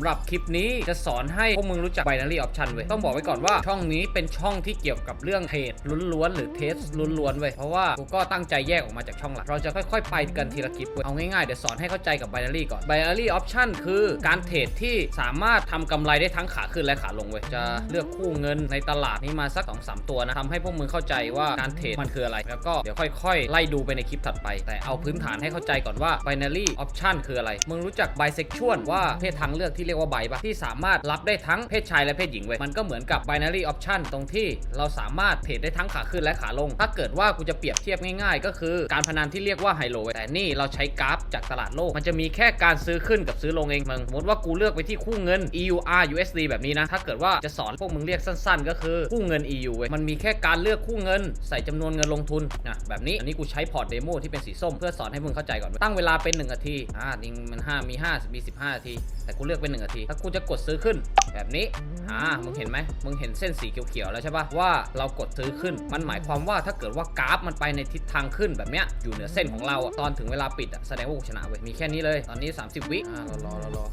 ำหรับคลิปนี้จะสอนให้พวกมึงรู้จัก binary option เว้ย ต้องบอกไว้ก่อนว่าช่องนี้เป็นช่องที่เกี่ยวกับเรื่องเทรดล้วนๆหรือเทสล้วนๆเว้ย เพราะว่ากูก็ตั้งใจแยกออกมาจากช่องหลัก เราจะค่อยๆ ไปกันทีละคลิปเว้ย เอาง่ายๆ เดี๋ยวสอนให้เข้าใจกับ binary ก่อน binary option คือการเทรดที่สามารถทำกำไรได้ทั้งขาขึ้นและขาลงเว้ย จะเลือกคู่เงินในตลาดนี้มาสัก2อสตัวนะทำให้พวกมึงเข้าใจว่าการเทรดมันคืออะไร แล้วก็เดี๋ยวค่อยๆ ไล่ดูไปในคลิปถัดไป แต่เอาพื้นฐานให้เข้าใจก่อนว่า binary option คืออะไร มึงรู้จัก bisexual ว่าเพศทางเลือกที่เรียกว่าไบปะที่สามารถรับได้ทั้งเพศชายและเพศหญิงเว้ยมันก็เหมือนกับ binary option ตรงที่เราสามารถเทรดได้ทั้งขาขึ้นและขาลง ถ้าเกิดว่ากูจะเปรียบเทียบง่ายๆ ก็คือการพนันที่เรียกว่าไฮโลเว้ยแต่นี่เราใช้กราฟจากตลาดโลก มันจะมีแค่การซื้อขึ้นกับซื้อลงเองมึงสมมติว่ากูเลือกไปที่คู่เงิน EUR USD แบบนี้นะถ้าเกิดว่าจะสอนพวกมึงเรียกสั้น ๆ ก็คือคู่เงิน EU เว้ยมันมีแค่การเลือกคู่เงิน ใส่จำนวนเงินลงทุนนะแบบนี้อันนี้กูใช้พอร์ตเดโมที่เป็นสีส้มเพื่อสอนให้มึงเข้าใจก่อนตั้งเวลาเป็น1นาทีอ่านี่มัน5มี5มี 15นาทีแต่กูเลือกเป็น1นาที ถ้ากูจะกดซื้อขึ้น แบบนี้ อ่า มึงเห็นไหม มึงเห็นเส้นสีเขียวๆแล้วใช่ปะว่าเรากดซื้อขึ้น มันหมายความว่าถ้าเกิดว่ากราฟมันไปในทิศทางขึ้นแบบเนี้ย อยู่เหนือเส้นของเรา ตอนถึงเวลาปิดอะแสดงว่ากูชนะเว้ย มีแค่นี้เลย ตอนนี้ 30 วิ อ่าเรารอเรารอ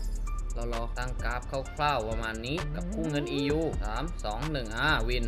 เรารอตั้งกราฟคร่าวๆประมาณนี้กับคู่เงิน EU 3 2 1อ่าวิน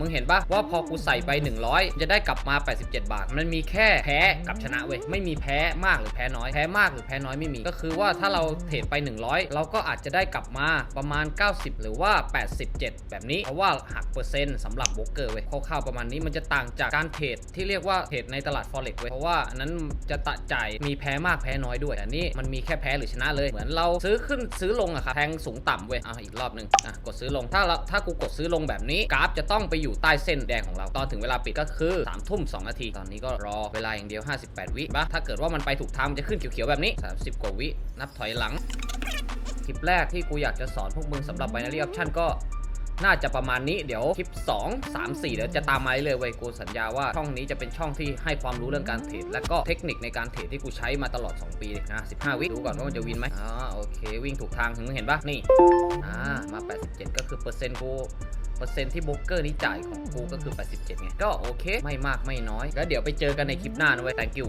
มึงเห็นปะว่าพอกูใส่ไป 100 จะได้กลับมา 87 บาท มันมีแค่แพ้กับชนะเว้ย ไม่มีแพ้มากหรือแพ้น้อย แพ้มากหรือแพ้น้อยไม่มี ก็คือว่าถ้าเราเทรดไป 100 เราก็อาจจะได้กลับมาประมาณ 90 หรือว่า 87 แบบนี้ เพราะว่าหักเปอร์เซ็นต์สำหรับโบรกเกอร์เว้ย คร่าวๆประมาณนี้มันจะต่างจากการเทรดที่เรียกว่าเทรดในตลาด forex เว้ย เพราะว่าอันนั้นจะตะจ่ายมีแพ้มากแพ้น้อยด้วยแต่นี่มันมีแค่แพ้หรือชนะเลย เหมือนเราซื้อขึ้นซื้อลงอะครับแทงสูงต่ำเว้ยอะอีกรอบหนึ่งอะกดซื้อลงถ้าเราถ้ากูกดซื้อลงแบบนี้กราฟจะต้องไปอยู่ใต้เส้นแดงของเราตอนถึงเวลาปิดก็คือ3ามทุ่มสนาที ตอนนี้ก็รอเวลาอย่างเดียว 58 วิปะถ้าเกิดว่ามันไปถูกทางมันจะขึ้นเขียวๆแบบนี้ 30 กว่าวิ นับถอยหลัง คลิปแรกที่กูอยากจะสอนพวกมึงสำหรับ binary option ก็ น่าจะประมาณนี้เดี๋ยวคลิป 2 3 4 เดี๋ยวจะตามมาเรื่อยเว้ยกูสัญญาว่าช่องนี้จะเป็นช่องที่ให้ความรู้เรื่องการเทรดและก็เทคนิคในการเทรดที่กูใช้มาตลอด 2 ปีเลยนะ15 วิดูก่อนว่ามันจะวินไหมอ๋อโอเค วิ่งถูกทางถึงเห็นปะนี่อ่ามา 87 ก็คือเปอร์เซ็นต์กูเปอร์เซ็นต์ที่โบรกเกอร์นี้จ่ายของกูก็คือ 87ไงก็โอเค ไม่มากไม่น้อย แล้วเดี๋ยวไปเจอกันในคลิปหน้านะเว้ย thank you